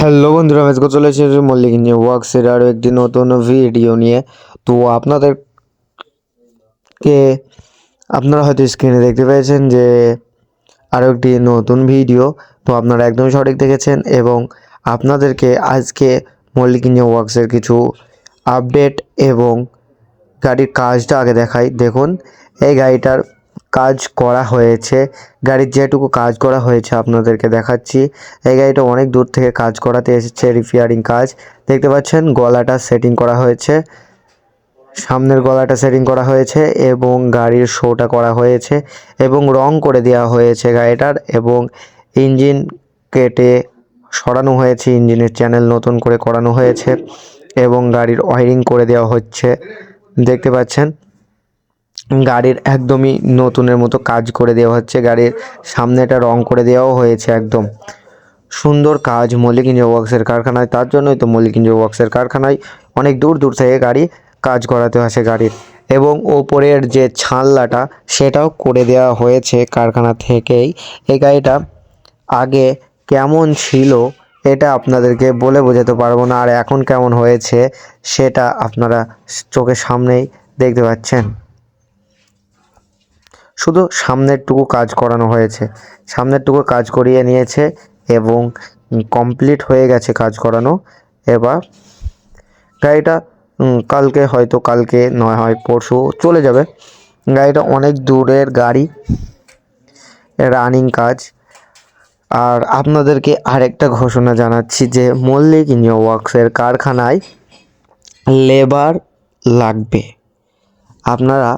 Hello বন্ধুরা, আমি আজকে চলে এসেছি মল্লিক নিয়ে ওয়ার্কসের আরও একটি নতুন ভিডিও নিয়ে। তো আপনাদেরকে, আপনারা হয়তো স্ক্রিনে দেখতে পেয়েছেন যে আরও একটি নতুন ভিডিও তো আপনারা একদম সঠিক দেখেছেন এবং আপনাদেরকে আজকে মল্লিক নিয়ে ওয়ার্কসের কিছু আপডেট এবং গাড়ির কাজটা আগে দেখাই। দেখুন, এই গাড়িটার কাজ করা হয়েছে। গাড়ির যেটুকু কাজ করা হয়েছে আপনাদেরকে দেখাচ্ছি। এই গাড়িটা অনেক দূর থেকে কাজ করাতে এসেছে রিপেয়ারিং কাজ। দেখতে পাচ্ছেন, গলাটা সেটিং করা হয়েছে। সামনের গলাটা সেটিং করা হয়েছে এবং গাড়ির শোটা করা হয়েছে এবং রং করে দেওয়া হয়েছে গাড়িটার এবং ইঞ্জিন কেটে সরানো হয়েছে, ইঞ্জিনের চ্যানেল নতুন করে করানো হয়েছে এবং গাড়ির ওয়ারিং করে দেওয়া হচ্ছে। দেখতে পাচ্ছেন গাড়ির একদমই নতুনের মতো কাজ করে দেওয়া হচ্ছে। গাড়ির সামনেটা রং করে দেওয়াও হয়েছে একদম। সুন্দর কাজ মল্লিক ইঞ্জিন ওয়ার্কসের কারখানায়। তার জন্যই তো মল্লিক ইঞ্জিন ওয়ার্কসের কারখানায় অনেক দূর দূর থেকে গাড়ি কাজ করাতে আসে গাড়ির। এবং ওপরের যে ছানলাটা সেটাও করে দেওয়া হয়েছে কারখানা থেকেই। এই গাড়িটা আগে কেমন ছিল, এটা আপনাদেরকে বলে বোঝাতে পারব না। আর এখন কেমন হয়েছে, সেটা আপনারা চোখের সামনেই দেখতে পাচ্ছেন। শুধু সামনেরটুকু কাজ করানো হয়েছে। সামনেরটুকু কাজ করিয়ে নিয়েছে এবং কমপ্লিট হয়ে গেছে কাজ করানো। এবার গাড়িটা কালকে হয়তো কালকে নয়, হয় পরশু চলে যাবে। গাড়িটা অনেক দূরের গাড়ি, রানিং কাজ। আর আপনাদেরকে আরেকটা ঘোষণা জানাচ্ছি যে মল্লিক ইঞ্জিন ওয়ার্কসের কারখানায় লেবার লাগবে। আপনারা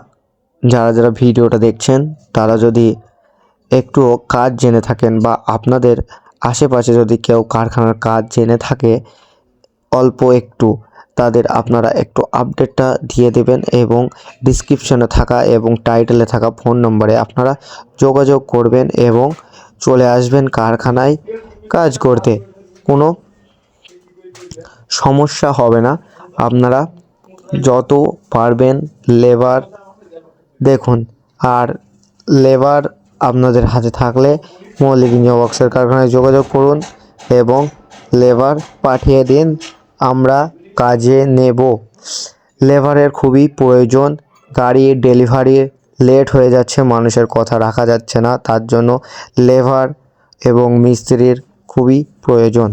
যারা যারা ভিডিওটা দেখছেন, তারা যদি একটুও কাজ জেনে থাকেন বা আপনাদের আশেপাশে যদি কেউ কারখানার কাজ জেনে থাকে অল্প একটু, তাদের আপনারা একটু আপডেটটা দিয়ে দেবেন এবং ডিসক্রিপশনে থাকা এবং টাইটেলে থাকা ফোন নম্বরে আপনারা যোগাযোগ করবেন এবং চলে আসবেন কারখানায় কাজ করতে। কোনো সমস্যা হবে না। আপনারা যত পারবেন লেবার দেখুন, আর লেবার আপনাদের হাতে থাকলে মৌলিক বক্সের কারখানায় যোগাযোগ করুন এবং লেবার পাঠিয়ে দিন, আমরা কাজে নেব। লেবারের খুবই প্রয়োজন গাড়ির ডেলিভারি লেট হয়ে যাচ্ছে, মানুষের কথা রাখা যাচ্ছে না, তার জন্য লেবার এবং মিস্ত্রির খুবই প্রয়োজন।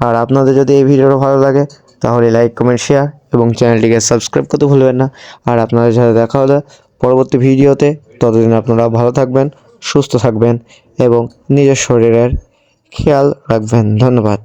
আর আপনাদের যদি এই ভিডিওটা ভালো লাগে, তাহলে লাইক, কমেন্ট শেয়ার এবং চ্যানেলটিকে সাবস্ক্রাইব করতে ভুলবেন না। আর আপনাদের সাথে দেখা হলে পরবর্তী ভিডিওতে ততদিন আপনারা ভালো থাকবেন সুস্থ থাকবেন এবং নিজের শরীরের খেয়াল রাখবেন। ধন্যবাদ।